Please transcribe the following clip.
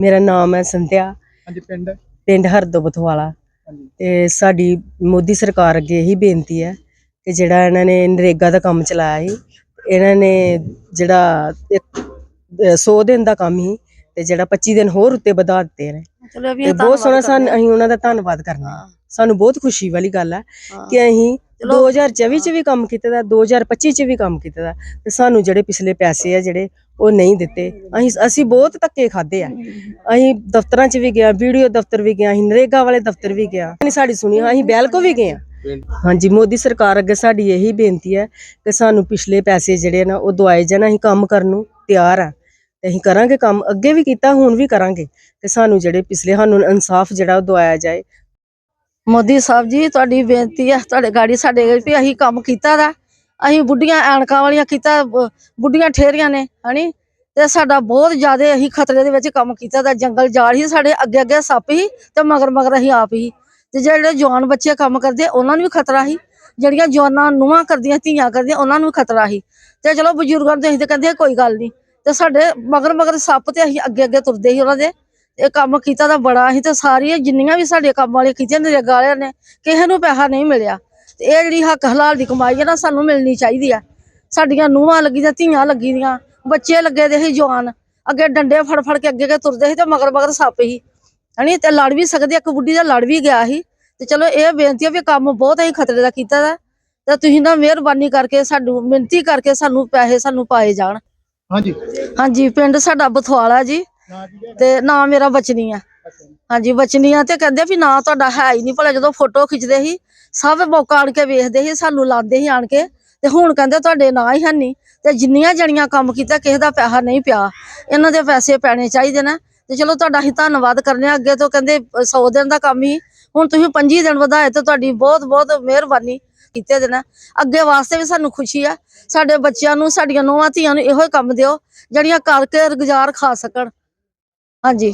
ਮੇਰਾ ਨਾਮ ਹੈ ਸੰਧਿਆ। ਹਾਂਜੀ ਪਿੰਡ? ਪਿੰਡ ਹਰਦੋ ਬਥਵਾਲਾ ਤੇ ਸਾਡੀ ਮੋਦੀ ਸਰਕਾਰ ਅੱਗੇ ਇਹੀ ਬੇਨਤੀ ਹੈ ਕਿ ਜਿਹੜਾ ਇਹਨਾਂ ਨੇ ਨਰੇਗਾ ਦਾ ਕੰਮ ਚਲਾਇਆ ਸੀ ਇਹਨਾਂ ਨੇ ਜਿਹੜਾ ਇੱਕ 100 ਦਿਨ ਦਾ ਕੰਮ ਸੀ ਤੇ ਜਿਹੜਾ 25 ਦਿਨ ਹੋਰ ਉੱਤੇ ਵਧਾ ਦਿੱਤੇ ਨੇ। ਚਲੋ ਵੀ ਤੇ ਬਹੁਤ ਸੋਹਣਾ ਸਾਨੂੰ ਅਸੀਂ ਉਹਨਾਂ ਦਾ ਧੰਨਵਾਦ ਕਰਨਾ। ਹੈ। ਸਾਨੂੰ ਬਹੁਤ ਖੁਸ਼ੀ ਵਾਲੀ ਗੱਲ ਹੈ। ਕਿ ਅਸੀਂ 2024 ਚ ਵੀ ਕੰਮ ਕੀਤਾ ਦਾ 2025 ਚ ਵੀ ਕੰਮ ਕੀਤਾ ਦਾ ਤੇ ਸਾਨੂੰ ਜਿਹੜੇ ਪਿਛਲੇ ਪੈਸੇ ਆ ਜਿਹੜੇ ਉਹ ਨਹੀਂ ਦਿੱਤੇ। ਅਸੀਂ ਅਸੀਂ ਬਹੁਤ ਧੱਕੇ ਖਾਦੇ ਆ। ਅਸੀਂ ਦਫ਼ਤਰਾਂ 'ਚ ਵੀ ਗਿਆ, ਵੀਡੀਓ ਦਫ਼ਤਰ ਵੀ ਗਿਆ, ਅਸੀਂ ਨਰੇਗਾ ਵਾਲੇ ਦਫ਼ਤਰ ਵੀ ਗਿਆ। ਸਾਡੀ ਸੁਣੀ, ਅਸੀਂ ਬੈਲਕੋ ਵੀ ਗਏ ਆ। ਹਾਂਜੀ, ਮੋਦੀ ਸਰਕਾਰ ਅੱਗੇ ਸਾਡੀ ਇਹੀ ਬੇਨਤੀ ਹੈ ਕਿ ਸਾਨੂੰ ਪਿਛਲੇ ਪੈਸੇ ਜਿਹੜੇ ਨਾ, ਉਹ ਦਵਾਏ ਜਾਣ, ਅਸੀਂ ਕੰਮ ਕਰਨ ਨੂੰ ਤਿਆਰ ਆ। ਤੇ ਅਸੀਂ ਕਰਾਂਗੇ ਕੰਮ, ਅੱਗੇ ਵੀ ਕੀਤਾ, ਹੁਣ ਵੀ ਕਰਾਂਗੇ। ਤੇ ਸਾਨੂੰ ਜਿਹੜੇ ਪਿਛਲੇ, ਸਾਨੂੰ ਇਨਸਾਫ ਜਿਹੜਾ ਉਹ ਦਵਾਇਆ ਜਾਏ ਮੋਦੀ ਸਾਹਿਬ ਜੀ, ਤੁਹਾਡੀ ਬੇਨਤੀ ਹੈ ਤੁਹਾਡੇ ਗਾੜੀ ਸਾਡੇ ਵੀ ਅਸੀਂ ਕੰਮ ਕੀਤਾ ਦਾ। ਅਸੀਂ ਬੁੱਢੀਆਂ ਐਨਕਾਂ ਵਾਲੀਆਂ ਕੀਤਾ ਬੁੱਢੀਆਂ ਠੇਰੀਆਂ ਨੇ ਹਨੀ ਤੇ ਸਾਡਾ ਬਹੁਤ ਜ਼ਿਆਦਾ ਅਸੀਂ ਖਤਰੇ ਦੇ ਵਿੱਚ ਕੰਮ ਕੀਤਾ ਦਾ। ਜੰਗਲ ਜਾੜ ਹੀ ਸਾਡੇ ਅੱਗੇ ਅੱਗੇ ਸੱਪ ਸੀ ਤੇ ਮਗਰ ਮਗਰ ਅਸੀਂ ਆਪ ਹੀ। ਤੇ ਜਿਹੜੇ ਜਵਾਨ ਬੱਚੇ ਕੰਮ ਕਰਦੇ, ਉਹਨਾਂ ਨੂੰ ਵੀ ਖਤਰਾ ਸੀ ਜਿਹੜੀਆਂ ਜਵਾਨਾਂ ਨੂੰਹਾਂ ਕਰਦੀਆਂ, ਧੀਆਂ ਕਰਦੀਆਂ, ਉਹਨਾਂ ਨੂੰ ਵੀ ਖਤਰਾ ਸੀ ਤੇ ਚਲੋ ਬਜ਼ੁਰਗਾਂ ਨੂੰ ਤੇ ਅਸੀਂ ਤੇ ਕਹਿੰਦੇ ਕੋਈ ਗੱਲ ਨਹੀਂ ਤੇ ਸਾਡੇ ਮਗਰ ਮਗਰ ਸੱਪ ਤੇ ਅਸੀਂ ਅੱਗੇ ਅੱਗੇ ਤੁਰਦੇ ਸੀ ਉਹਨਾਂ ਦੇ। ਇਹ ਕੰਮ ਕੀਤਾ ਤਾਂ ਬੜਾ ਸੀ ਤੇ ਸਾਰੀਆਂ ਜਿੰਨੀਆਂ ਵੀ ਸਾਡੇ ਕੰਮ ਵਾਲੇ ਕੀਤੀਆਂ ਨਰੇਗਾ ਵਾਲਿਆਂ ਨੇ ਕਿਸੇ ਨੂੰ ਪੈਸਾ ਨਹੀਂ ਮਿਲਿਆ। ਤੇ ਇਹ ਜਿਹੜੀ ਹੱਕ ਹਲਾਲ ਦੀ ਕਮਾਈ ਹੈ ਨਾ ਸਾਨੂੰ ਮਿਲਣੀ ਚਾਹੀਦੀ ਆ। ਸਾਡੀਆਂ ਨੂੰਹਾਂ ਲੱਗੀਆਂ ਧੀਆਂ ਲੱਗੀ ਦੀਆਂ ਬੱਚੇ ਲੱਗੇ ਦੇ ਸੀ ਜਵਾਨ। ਅੱਗੇ ਡੰਡੇ ਫੜ ਫੜ ਕੇ ਅੱਗੇ ਅੱਗੇ ਤੁਰਦੇ ਸੀ ਤੇ ਮਗਰ ਮਗਰ ਸੱਪ ਸੀ। ਹਣੀ ਤੇ ਲੜ ਵੀ ਸਕਦੇ ਇੱਕ ਬੁੱਢੀ ਦਾ ਲੜ ਵੀ ਗਿਆ ਸੀ। ਤੇ ਚਲੋ ਇਹ ਬੇਨਤੀ ਆ ਵੀ ਕੰਮ ਬਹੁਤ ਅਸੀਂ ਖਤਰੇ ਦਾ ਕੀਤਾ ਦਾ। ਤੇ ਤੁਸੀਂ ਨਾ ਮਿਹਰਬਾਨੀ ਕਰਕੇ ਸਾਨੂੰ ਮਿਹਨਤੀ ਕਰਕੇ ਸਾਨੂੰ ਪੈਸੇ ਸਾਨੂੰ ਪਾਏ ਜਾਣ। ਹਾਂਜੀ। ਹਾਂਜੀ ਪਿੰਡ ਸਾਡਾ ਬਥਵਾਲਾ ਜੀ। ਹੈ। ਤੇ ਨਾ ਮੇਰਾ ਬਚਨੀ ਆ। ਅੱਛਾ ਜੀ। ਹਾਂਜੀ ਬਚਨੀਆਂ ਤੇ ਕਹਿੰਦੇ ਵੀ ਨਾ ਤੁਹਾਡਾ ਹੈ ਹੀ ਨਹੀਂ। ਭਲਾ ਜਦੋਂ ਫੋਟੋ ਖਿੱਚਦੇ ਸੀ, ਸਭ ਮੌਕਾ ਆਣ ਕੇ ਵੇਖਦੇ ਸੀ, ਸਾਨੂੰ ਲਾਉਂਦੇ ਸੀ ਆਣ ਕੇ। ਤੇ ਹੁਣ ਕਹਿੰਦੇ ਤੁਹਾਡੇ ਨਾਂ ਹੀ ਹੈ ਤੇ ਜਿੰਨੀਆਂ ਜਣੀਆਂ ਕੰਮ ਕੀਤਾ, ਕਿਸੇ ਦਾ ਪੈਸਾ ਨਹੀਂ ਪਿਆ। ਇਹਨਾਂ ਦੇ ਪੈਸੇ ਪੈਣੇ ਚਾਹੀਦੇ ਨੇ। ਤੇ ਚਲੋ ਤੁਹਾਡਾ ਹੀ ਧੰਨਵਾਦ ਕਰਨੇ ਆ। ਅੱਗੇ ਤੋਂ ਕਹਿੰਦੇ 100 ਦਿਨ ਦਾ ਕੰਮ ਹੀ। ਹੁਣ ਤੁਸੀਂ 25 ਦਿਨ ਵਧਾਏ ਤੇ ਤੁਹਾਡੀ ਬਹੁਤ ਬਹੁਤ ਮਿਹਰਬਾਨੀ ਕੀਤੇ ਦੇਣਾ ਅੱਗੇ ਵਾਸਤੇ ਵੀ ਸਾਨੂੰ ਖੁਸ਼ੀ ਆ। ਸਾਡੇ ਬੱਚਿਆਂ ਨੂੰ, ਸਾਡੀਆਂ ਨੋਵਾਂ ਧੀਆਂ ਨੂੰ ਇਹੋ ਹੀ ਕੰਮ ਦਿਓ, ਜਿਹੜੀਆਂ ਕਰਕੇ ਗੁਜ਼ਾਰ ਖਾ ਸਕਣ। ਹਾਂਜੀ।